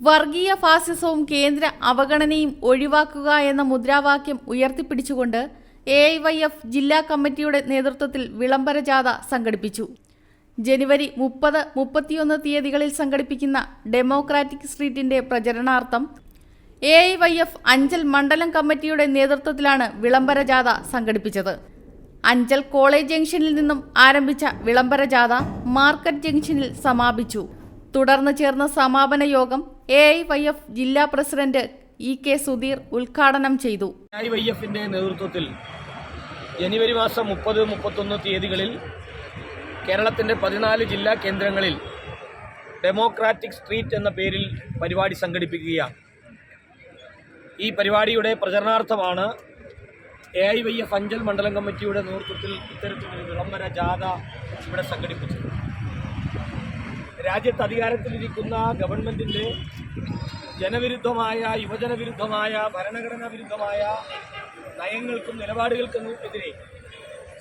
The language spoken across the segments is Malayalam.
വർഗീയ ഫാസിസവും കേന്ദ്ര അവഗണനയും ഒഴിവാക്കുക എന്ന മുദ്രാവാക്യം ഉയർത്തിപ്പിടിച്ചുകൊണ്ട് എ ഐ വൈ എഫ് ജില്ലാ കമ്മിറ്റിയുടെ നേതൃത്വത്തിൽ വിളംബര ജാഥ സംഘടിപ്പിച്ചു. ജനുവരി മുപ്പത് മുപ്പത്തിയൊന്ന് തീയതികളിൽ സംഘടിപ്പിക്കുന്ന ഡെമോക്രാറ്റിക് സ്ട്രീറ്റിന്റെ പ്രചരണാർത്ഥം A I Y F Anchal മണ്ഡലം കമ്മിറ്റിയുടെ നേതൃത്വത്തിലാണ് വിളംബര ജാഥ സംഘടിപ്പിച്ചത്. അഞ്ചൽ കോളേജ് ജംഗ്ഷനിൽ നിന്നും ആരംഭിച്ച വിളംബര ജാഥ മാർക്കറ്റ് ജംഗ്ഷനിൽ സമാപിച്ചു. തുടർന്ന് ചേർന്ന സമാപന യോഗം എ ഐ വൈ എഫ് ജില്ലാ പ്രസിഡന്റ് ഇ കെ സുധീർ ഉദ്ഘാടനം ചെയ്തു. നേതൃത്വത്തിൽ ജനുവരി മാസം മുപ്പത് മുപ്പത്തൊന്ന് തീയതികളിൽ കേരളത്തിന്റെ പതിനാല് ജില്ലാ കേന്ദ്രങ്ങളിൽ ഡെമോക്രാറ്റിക് സ്ട്രീറ്റ് എന്ന പേരിൽ പരിപാടി സംഘടിപ്പിക്കുകയാണ്. ഈ പരിപാടിയുടെ പ്രചരണാർത്ഥമാണ് A I Y F Anchal മണ്ഡലം കമ്മിറ്റിയുടെ നേതൃത്വത്തിൽ ഇത്തരത്തിലൊരു വിളംബര ജാഥ ഇവിടെ സംഘടിപ്പിച്ചത്. രാജ്യത്ത് അധികാരത്തിലിരിക്കുന്ന ഗവൺമെന്റിന്റെ ജനവിരുദ്ധമായ യുവജന വിരുദ്ധമായ ഭരണഘടനാ വിരുദ്ധമായ നയങ്ങൾക്കും നിലപാടുകൾക്കും എതിരെ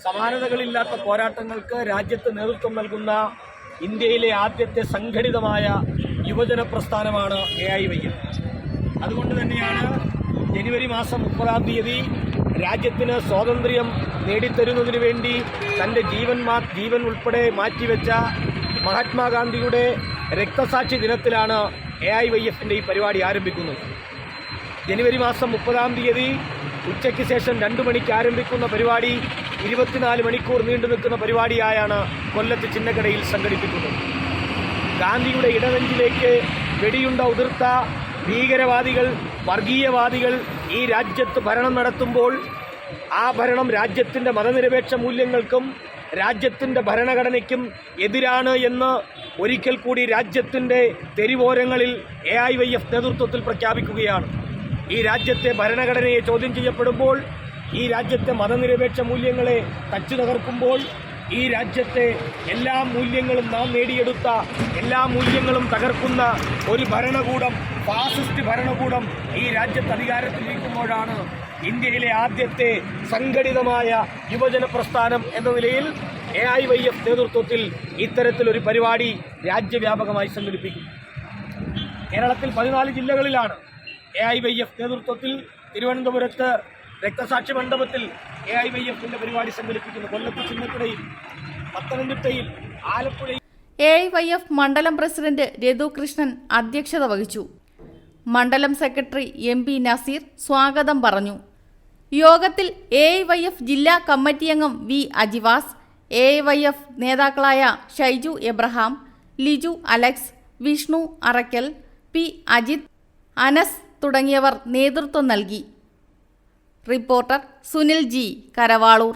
സമാനതകളില്ലാത്ത പോരാട്ടങ്ങൾക്ക് രാജ്യത്ത് നേതൃത്വം നൽകുന്ന ഇന്ത്യയിലെ ആദ്യത്തെ സംഘടിതമായ യുവജന പ്രസ്ഥാനമാണ് എ ഐ വൈ അതുകൊണ്ട് തന്നെയാണ് ജനുവരി മാസം മുപ്പതാം തീയതി രാജ്യത്തിന് സ്വാതന്ത്ര്യം നേടിത്തരുന്നതിന് വേണ്ടി തന്റെ ജീവൻ മാ ജീവൻ ഉൾപ്പെടെ മാറ്റിവെച്ച മഹാത്മാഗാന്ധിയുടെ രക്തസാക്ഷി ദിനത്തിലാണ് എ ഐ വൈ എഫിന്റെ ഈ പരിപാടി ആരംഭിക്കുന്നത്. ജനുവരി മാസം മുപ്പതാം തീയതി ഉച്ചയ്ക്ക് ശേഷം രണ്ടു മണിക്ക് ആരംഭിക്കുന്ന പരിപാടി ഇരുപത്തിനാല് മണിക്കൂർ നീണ്ടു നിൽക്കുന്ന പരിപാടിയായാണ് കൊല്ലത്ത് ചിന്നക്കടയിൽ സംഘടിപ്പിക്കുന്നത്. ഗാന്ധിയുടെ ഇടനെഞ്ചിലേക്ക് വെടിയുണ്ട ഉതിർത്ത ഭീകരവാദികൾ വർഗീയവാദികൾ ഈ രാജ്യത്ത് ഭരണം നടത്തുമ്പോൾ ആ ഭരണം രാജ്യത്തിന്റെ മതനിരപേക്ഷ മൂല്യങ്ങൾക്കും രാജ്യത്തിന്റെ ഭരണഘടനയ്ക്കും എതിരാണ് എന്ന് ഒരിക്കൽ കൂടി രാജ്യത്തിന്റെ തെരുവോരങ്ങളിൽ എ ഐ വൈ എഫ് നേതൃത്വത്തിൽ പ്രഖ്യാപിക്കുകയാണ്. ഈ രാജ്യത്തെ ഭരണഘടനയെ ചോദ്യം ചെയ്യപ്പെടുമ്പോൾ ഈ രാജ്യത്തെ മതനിരപേക്ഷ മൂല്യങ്ങളെ തച്ചു തകർക്കുമ്പോൾ ഈ രാജ്യത്തെ എല്ലാ മൂല്യങ്ങളും നാം നേടിയെടുത്ത എല്ലാ മൂല്യങ്ങളും തകർക്കുന്ന ഒരു ഭരണകൂടം ഫാസിസ്റ്റ് ഭരണകൂടം ഈ രാജ്യത്ത് അധികാരത്തിലിരിക്കുമ്പോഴാണ് ഇന്ത്യയിലെ ആദ്യത്തെ സംഘടിതമായ യുവജന പ്രസ്ഥാനം എന്ന നിലയിൽ എ ഐ വൈ എഫ് നേതൃത്വത്തിൽ ഇത്തരത്തിലൊരു പരിപാടി രാജ്യവ്യാപകമായി സംഘടിപ്പിക്കും കേരളത്തിൽ പതിനാല് ജില്ലകളിലാണ് എ ഐ വൈ എഫ് നേതൃത്വത്തിൽ തിരുവനന്തപുരത്ത് രക്തസാക്ഷി മണ്ഡപത്തിൽ എ ഐ വൈ എഫിന്റെ പരിപാടി സംഘടിപ്പിക്കുന്നു. കൊല്ലത്ത് ചിന്നക്കടയിൽ പത്തനംതിട്ടയിൽ ആലപ്പുഴയിൽ എ ഐ വൈ എഫ് മണ്ഡലം പ്രസിഡന്റ് രഘു കൃഷ്ണൻ അധ്യക്ഷത വഹിച്ചു. മണ്ഡലം സെക്രട്ടറി എം പി നസീർ സ്വാഗതം പറഞ്ഞു. യോഗത്തിൽ എ വൈ എഫ് ജില്ലാ കമ്മിറ്റി അംഗം V Ajivas A Y F നേതാക്കളായ Shaiju Abraham Liju Alex Vishnu Arakkal P Ajith Anas തുടങ്ങിയവർ നേതൃത്വം നൽകി. Reporter Sunil G Karavaloor.